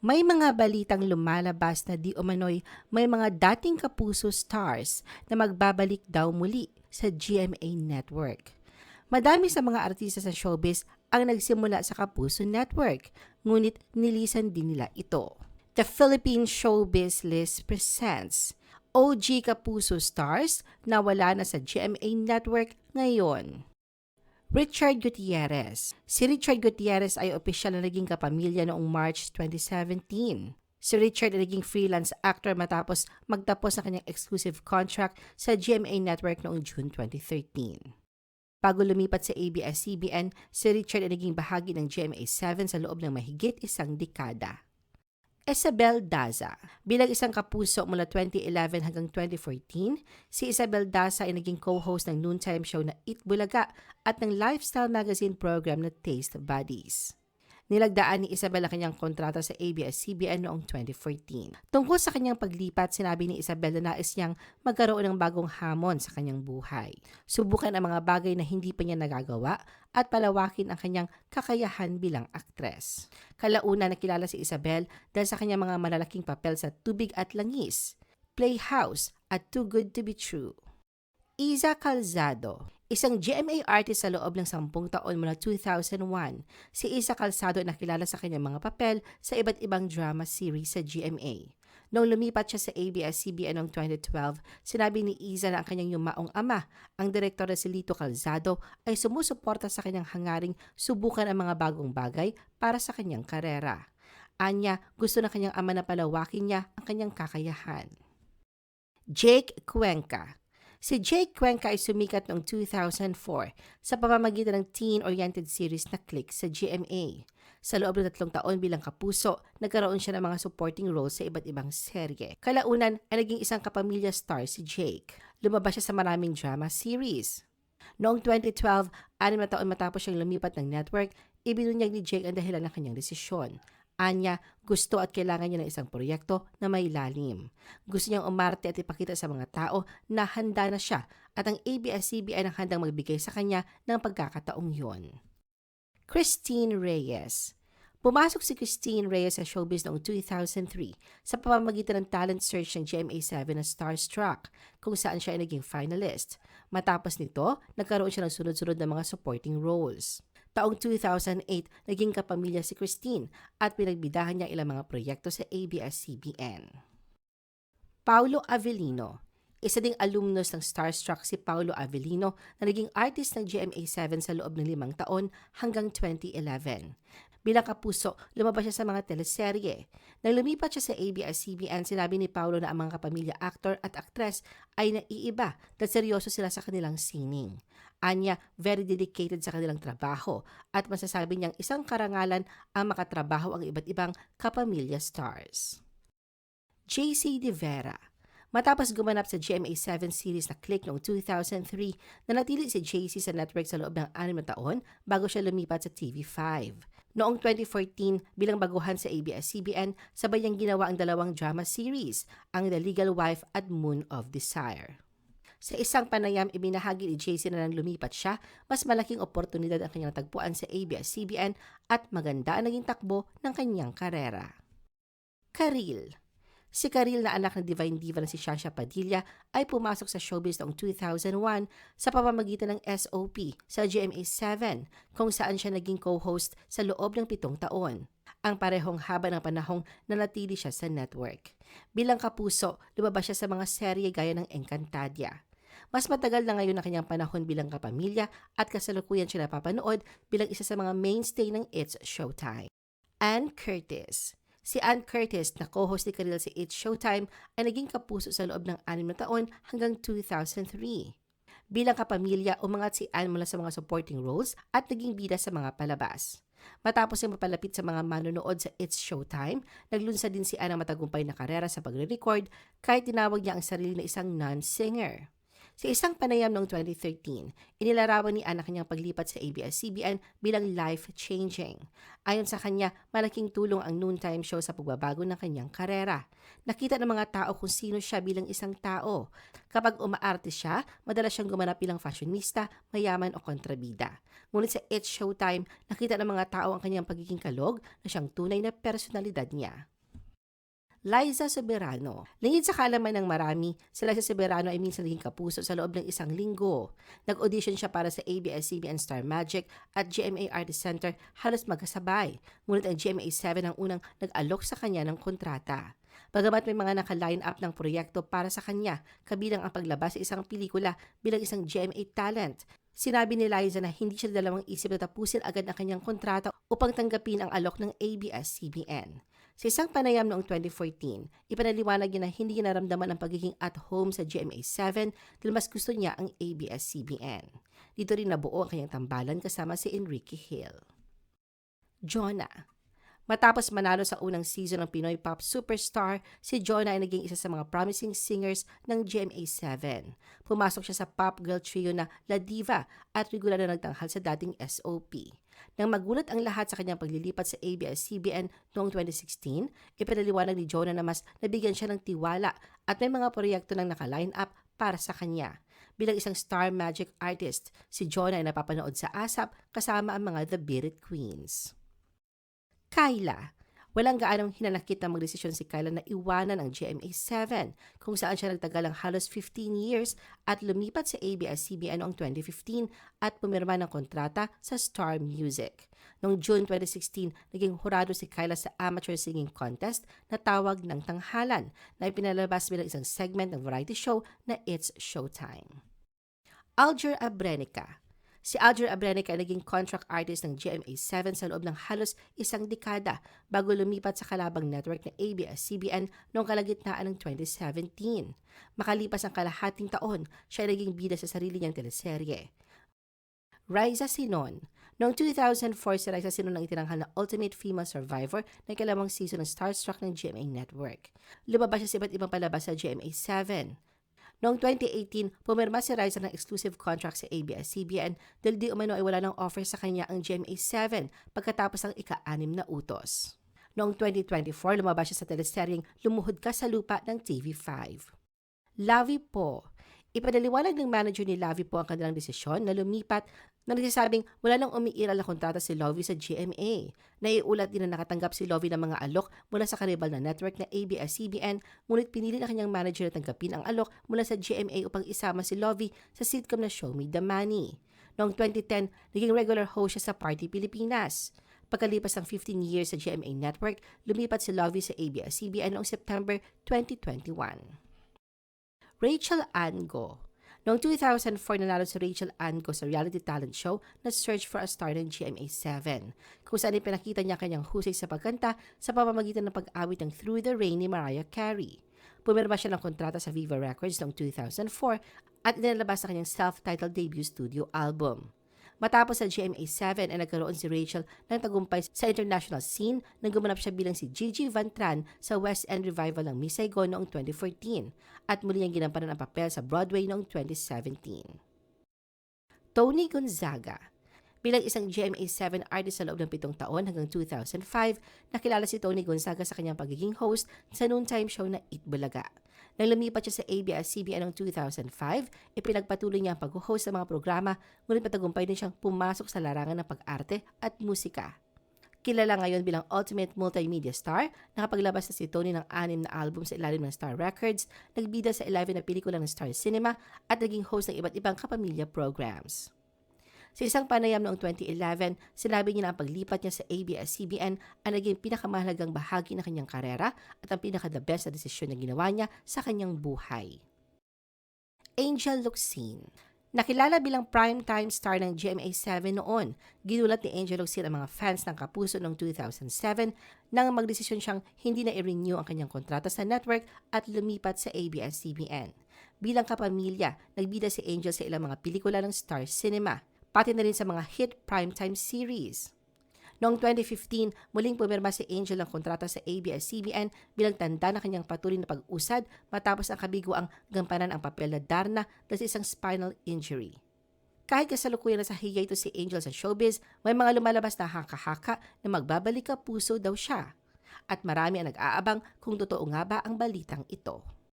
May mga balitang lumalabas na di umano'y may mga dating kapuso stars na magbabalik daw muli sa GMA Network. Madami sa mga artista sa showbiz ang nagsimula sa Kapuso Network, ngunit nilisan din nila ito. The Philippine Showbiz List presents OG Kapuso Stars na wala na sa GMA Network ngayon. Richard Gutierrez. Si Richard Gutierrez ay opisyal na naging kapamilya noong March 2017. Si Richard ay naging freelance actor matapos magtapos ng kanyang exclusive contract sa GMA Network noong June 2013. Bago lumipat sa ABS-CBN, si Richard ay naging bahagi ng GMA7 sa loob ng mahigit isang dekada. Isabel Daza. Bilang isang kapuso mula 2011 hanggang 2014, si Isabel Daza ay naging co-host ng noontime show na Eat Bulaga at ng lifestyle magazine program na Taste Buddies. Nilagdaan ni Isabel ang kanyang kontrata sa ABS-CBN noong 2014. Tungkol sa kanyang paglipat, sinabi ni Isabel na nais niyang magkaroon ng bagong hamon sa kanyang buhay. Subukan ang mga bagay na hindi pa niya nagagawa at palawakin ang kanyang kakayahan bilang aktres. Kalauna nakilala si Isabel dahil sa kanyang mga malalaking papel sa Tubig at Langis, Playhouse at Too Good to be True. Iza Calzado, isang GMA artist sa loob ng sampung taon mula 2001. Si Isa Calzado ay nakilala sa kanyang mga papel sa iba't ibang drama series sa GMA. Noong lumipat siya sa ABS-CBN noong 2012, sinabi ni Iza na ang kanyang yumaong ama, ang direktor na si Lito Calzado, ay sumusuporta sa kanyang hangaring subukan ang mga bagong bagay para sa kanyang karera. Anya, gusto na kanyang ama na palawakin niya ang kanyang kakayahan. Jake Cuenca Si Jake Cuenca ay sumikat noong 2004 sa pamamagitan ng teen-oriented series na Click sa GMA. Sa loob ng tatlong taon bilang kapuso, nagkaroon siya ng mga supporting roles sa iba't ibang serye. Kalaunan ay naging isang kapamilya star si Jake. Lumabas siya sa maraming drama series. Noong 2012, anim na taon matapos siyang lumipat ng network, ibinunyag ni Jake ang dahilan ng kanyang desisyon. Anya, gusto at kailangan niya ng isang proyekto na may lalim. Gusto niyang umarte at ipakita sa mga tao na handa na siya at ang ABS-CBN ang handang magbigay sa kanya ng pagkakataong yon. Christine Reyes Pumasok si Christine Reyes sa showbiz noong 2003 sa pamamagitan ng talent search ng GMA7 na Starstruck kung saan siya ay naging finalist. Matapos nito, nagkaroon siya ng sunod-sunod na mga supporting roles. Taong 2008, naging kapamilya si Christine at pinagbidahan niya ilang mga proyekto sa ABS-CBN. Paulo Avellino isa ding alumnus ng Starstruck si Paulo Avellino na naging artist ng GMA7 sa loob ng limang taon hanggang 2011. Bilang kapuso, lumabas siya sa mga teleserye. Nang lumipat siya sa ABS-CBN, sinabi ni Paulo na ang mga kapamilya actor at actress ay naiiba dahil seryoso sila sa kanilang singing. Anya, very dedicated sa kanilang trabaho at masasabi niyang isang karangalan ang makatrabaho ang iba't ibang kapamilya stars. JC De Vera Matapos gumanap sa GMA7 series na Click noong 2003, nanatili si JC sa network sa loob ng anim na taon bago siya lumipat sa TV5. Noong 2014, bilang baguhan sa ABS-CBN, sabay niyang ginawa ang dalawang drama series, ang The Legal Wife at Moon of Desire. Sa isang panayam, ibinahagi ni JC na nang lumipat siya, mas malaking oportunidad ang kanyang tagpuan sa ABS-CBN at maganda ang naging takbo ng kanyang karera. Karil Si Karil na anak ng Divine Diva na si Shasha Padilla ay pumasok sa showbiz noong 2001 sa pamamagitan ng SOP sa GMA7 kung saan siya naging co-host sa loob ng pitong taon. Ang parehong haba ng panahong nanatili siya sa network. Bilang kapuso, lumabas siya sa mga serye gaya ng Encantadia. Mas matagal na ngayon ang kanyang panahon bilang kapamilya at kasalukuyan siya napapanood bilang isa sa mga mainstay ng It's Showtime. Ann Curtis Si Ann Curtis na co-host ni Karil sa It's Showtime ay naging kapuso sa loob ng anim na taon hanggang 2003. Bilang kapamilya, umangat si Ann mula sa mga supporting roles at naging bida sa mga palabas. Matapos ay mapalapit sa mga manonood sa It's Showtime, naglunsad din si Ann ang matagumpay na karera sa pagre-record kahit tinawag niya ang sarili na isang non-singer. Sa isang panayam noong 2013, inilarawan ni Ana kanyang paglipat sa ABS-CBN bilang life-changing. Ayon sa kanya, malaking tulong ang noontime show sa pagbabago ng kanyang karera. Nakita ng mga tao kung sino siya bilang isang tao. Kapag umaarte siya, madalas siyang gumanap bilang fashionista, mayaman o kontrabida. Ngunit sa It's Showtime, nakita ng mga tao ang kanyang pagiging kalog na siyang tunay na personalidad niya. Liza Soberano. Lingid sa kalaman ng marami, si Liza Soberano ay minsan naging kapuso sa loob ng isang linggo. Nag-audition siya para sa ABS-CBN Star Magic at GMA Artist Center halos magkasabay. Ngunit ang GMA7 ang unang nag-alok sa kanya ng kontrata. Bagamat may mga naka-line up ng proyekto para sa kanya, kabilang ang paglabas sa isang pelikula bilang isang GMA talent, Sinabi ni Liza na hindi siya dalawang isip na tapusin agad ang kanyang kontrata upang tanggapin ang alok ng ABS-CBN. Sa isang panayam noong 2014, ipanaliwanag niya na hindi niya naramdaman ang pagiging at home sa GMA7 dahil mas gusto niya ang ABS-CBN. Dito rin nabuo ang kanyang tambalan kasama si Enrique Hill. Jonah Matapos manalo sa unang season ng Pinoy Pop Superstar, si Jonah ay naging isa sa mga promising singers ng GMA7. Pumasok siya sa pop girl trio na La Diva at regular na nagtanghal sa dating SOP. Nang magulat ang lahat sa kanyang paglilipat sa ABS-CBN noong 2016, ipinaliwanag ni Jonah na mas nabigyan siya ng tiwala at may mga proyekto nang naka-line up para sa kanya. Bilang isang star magic artist, si Jonah ay napapanood sa ASAP kasama ang mga The It Queens. Kyla. Walang gaanong hinanakit na magdesisyon si Kyla na iwanan ang GMA7 kung saan siya nagtagal ng halos 15 years at lumipat sa ABS-CBN noong 2015 at pumirma ng kontrata sa Star Music. Noong June 2016, naging hurado si Kyla sa amateur singing contest na tawag ng Tanghalan na ipinalabas bilang isang segment ng variety show na It's Showtime. Alger Abrenica Si Alger Abrenica ay naging contract artist ng GMA7 sa loob ng halos isang dekada bago lumipat sa kalabang network ng ABS-CBN noong kalagitnaan ng 2017. Makalipas ang kalahating taon, siya ay naging bida sa sarili niyang teleserye. Riza Sinon Noong 2004, si Riza Sinon ang itinanghal na Ultimate Female Survivor na ikalawang season ng Starstruck ng GMA Network. Lumabas siya sa iba't ibang palabas sa GMA7. Noong 2018, pumirma si Riza ng exclusive contract sa ABS-CBN dahil di umano ay wala ng offer sa kanya ang GMA7 pagkatapos ng ika-anim na utos. Noong 2024, lumabas siya sa teleseryeng Lumuhod Ka sa Lupa ng TV5. Lavi po, Ipadaliwanag ng manager ni Lavi po ang kanilang desisyon na lumipat na nagsasabing wala nang umiiral na kontrata si Lovie sa GMA. Naiulat din na nakatanggap si Lovie ng mga alok mula sa karibal na network na ABS-CBN ngunit pinili na kanyang manager na tanggapin ang alok mula sa GMA upang isama si Lovie sa sitcom na Show Me the Money. Noong 2010, naging regular host siya sa Party Pilipinas. Pagkalipas ng 15 years sa GMA Network, lumipat si Lovie sa ABS-CBN noong September 2021. Rachel Ango. Noong 2004, nanalo si Rachel Ango sa reality talent show na Search for a Star ng GMA7, kung saan ipinakita niya kanyang husay sa pagkanta sa pamamagitan ng pag-awit ng Through the Rain ni Mariah Carey. Pumirma siya ng kontrata sa Viva Records noong 2004 at inilabas sa kanyang self-titled debut studio album. Matapos sa GMA7 ay nagkaroon si Rachel ng tagumpay sa international scene nang gumanap siya bilang si Gigi Van Tran sa West End revival ng Miss Saigon noong 2014 at muli niyang ginampanan ang papel sa Broadway noong 2017. Tony Gonzaga Bilang isang GMA7 artist sa loob ng pitong taon hanggang 2005, nakilala si Tony Gonzaga sa kanyang pagiging host sa noontime show na Eat Bulaga. Nang lumipat siya sa ABS-CBN noong 2005, ipinagpatuloy niya ang pag-host sa mga programa, ngunit matagumpay din siyang pumasok sa larangan ng pag-arte at musika. Kilala ngayon bilang Ultimate Multimedia Star, nakapaglabas na si Tony ng anim na album sa ilalim ng Star Records, nagbida sa 11 na pelikula ng Star Cinema, at naging host ng iba't ibang kapamilya programs. Sa isang panayam noong 2011, sinabi niya na ang paglipat niya sa ABS-CBN ang naging pinakamahalagang bahagi ng kanyang karera at ang pinaka-the best na desisyon na ginawa niya sa kanyang buhay. Angel Luxine Nakilala bilang primetime star ng GMA7 noon, ginulat ni Angel Luxine ang mga fans ng Kapuso noong 2007 nang magdesisyon siyang hindi na i-renew ang kanyang kontrata sa network at lumipat sa ABS-CBN. Bilang kapamilya, nagbida si Angel sa ilang mga pelikula ng Star Cinema pati na rin sa mga hit primetime series. Noong 2015, muling pumirma si Angel ng kontrata sa ABS-CBN bilang tanda ng kanyang patuloy na pag-usad matapos ang kabiguang gampanan ang papel na Darna dahil sa isang spinal injury. Kahit kasalukuyan na sa hiya ito si Angel sa showbiz, may mga lumalabas na haka-haka na magbabalik ka puso daw siya. At marami ang nag-aabang kung totoo nga ba ang balitang ito.